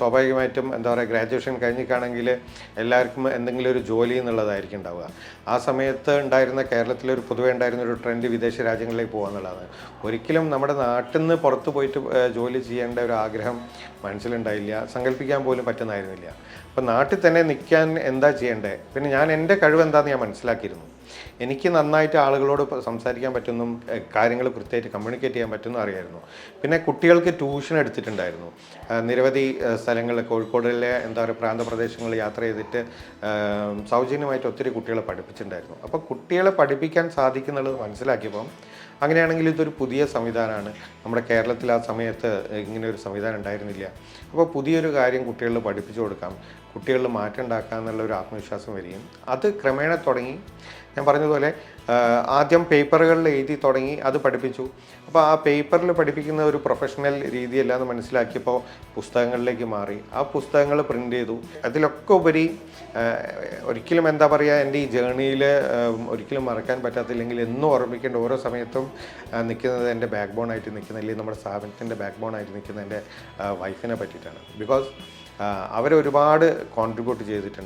സ്വാഭാവികമായിട്ടും എന്താ പറയുക ഗ്രാജുവേഷൻ കഴിഞ്ഞിട്ടാണെങ്കിൽ എല്ലാവർക്കും എന്തെങ്കിലും ഒരു ജോലി എന്നുള്ളതായിരിക്കും ഉണ്ടാവുക. ആ സമയത്ത് ഉണ്ടായിരുന്ന കേരളത്തിലെ ഒരു പൊതുവേ ഉണ്ടായിരുന്ന ഒരു ട്രെൻഡ് വിദേശ രാജ്യങ്ങളിലേക്ക് പോകുക എന്നുള്ളതാണ്. ഒരിക്കലും നമ്മുടെ നാട്ടിൽ നിന്ന് പുറത്ത് പോയിട്ട് ജോലി ചെയ്യേണ്ട ഒരു ആഗ്രഹം മനസ്സിലുണ്ടായില്ല. സങ്കല്പിക്കാൻ പോലും പറ്റുന്നതായിരുന്നില്ല. അപ്പം നാട്ടിൽ തന്നെ നിൽക്കാൻ എന്താ ചെയ്യേണ്ടത് പിന്നെ ഞാൻ എന്റെ കഴിവ് എന്താണെന്ന് ഞാൻ മനസ്സിലാക്കിയിരുന്നു. എനിക്ക് നന്നായിട്ട് ആളുകളോട് സംസാരിക്കാൻ പറ്റുന്നു കാര്യങ്ങൾ കൃത്യമായിട്ട് കമ്മ്യൂണിക്കേറ്റ് ചെയ്യാൻ പറ്റുന്നു അറിയായിരുന്നു. പിന്നെ കുട്ടികൾക്ക് ട്യൂഷൻ എടുത്തിട്ടുണ്ടായിരുന്നു. നിരവധി സ്ഥലങ്ങൾ കോഴിക്കോടിലെ എന്താ പറയുക പ്രാന്തപ്രദേശങ്ങളിൽ യാത്ര ചെയ്തിട്ട് സൗജന്യമായിട്ട് ഒത്തിരി കുട്ടികളെ പഠിപ്പിച്ചിട്ടുണ്ടായിരുന്നു. അപ്പോൾ കുട്ടികളെ പഠിപ്പിക്കാൻ സാധിക്കുന്നുള്ളത് മനസ്സിലാക്കിയപ്പം അങ്ങനെയാണെങ്കിൽ ഇതൊരു പുതിയ സംവിധാനമാണ്. നമ്മുടെ കേരളത്തിൽ ആ സമയത്ത് ഇങ്ങനെ ഒരു സംവിധാനം ഉണ്ടായിരുന്നില്ല. അപ്പോൾ പുതിയൊരു കാര്യം കുട്ടികളിൽ പഠിപ്പിച്ചു കൊടുക്കാം. കുട്ടികളിൽ മാറ്റം ഉണ്ടാക്കാം എന്നുള്ള ഒരു ആത്മവിശ്വാസം വരികയും അത് ക്രമേണ തുടങ്ങി. ഞാൻ പറഞ്ഞതുപോലെ ആദ്യം പേപ്പറുകളിൽ എഴുതി തുടങ്ങി അത് പഠിപ്പിച്ചു. അപ്പോൾ ആ പേപ്പറിൽ പഠിപ്പിക്കുന്ന ഒരു പ്രൊഫഷണൽ രീതിയല്ല എന്ന് മനസ്സിലാക്കിയപ്പോൾ പുസ്തകങ്ങളിലേക്ക് മാറി. ആ പുസ്തകങ്ങൾ പ്രിന്റ് ചെയ്തു. അതിലൊക്കെ ഉപരി ഒരിക്കലും എന്താ പറയുക എന്റെ ഈ ജേണിയിൽ ഒരിക്കലും മറക്കാൻ പറ്റാത്തില്ലെങ്കിൽ എന്നും ഓർമ്മിക്കേണ്ട ഓരോ സമയത്തും ആ, നിൽക്കുന്നത് എന്റെ ബാക്ക് ബോൺ ആയിട്ട് നിൽക്കുന്ന അല്ലെങ്കിൽ നമ്മുടെ സ്ഥാപനത്തിന്റെ ബാക്ക് ബോൺ ആയിട്ട് നിൽക്കുന്ന എന്റെ വൈഫിനെ പറ്റിയിട്ടാണ്. ബിക്കോസ് അവരൊരുപാട് കോൺട്രിബ്യൂട്ട് ചെയ്തിട്ടുണ്ട്.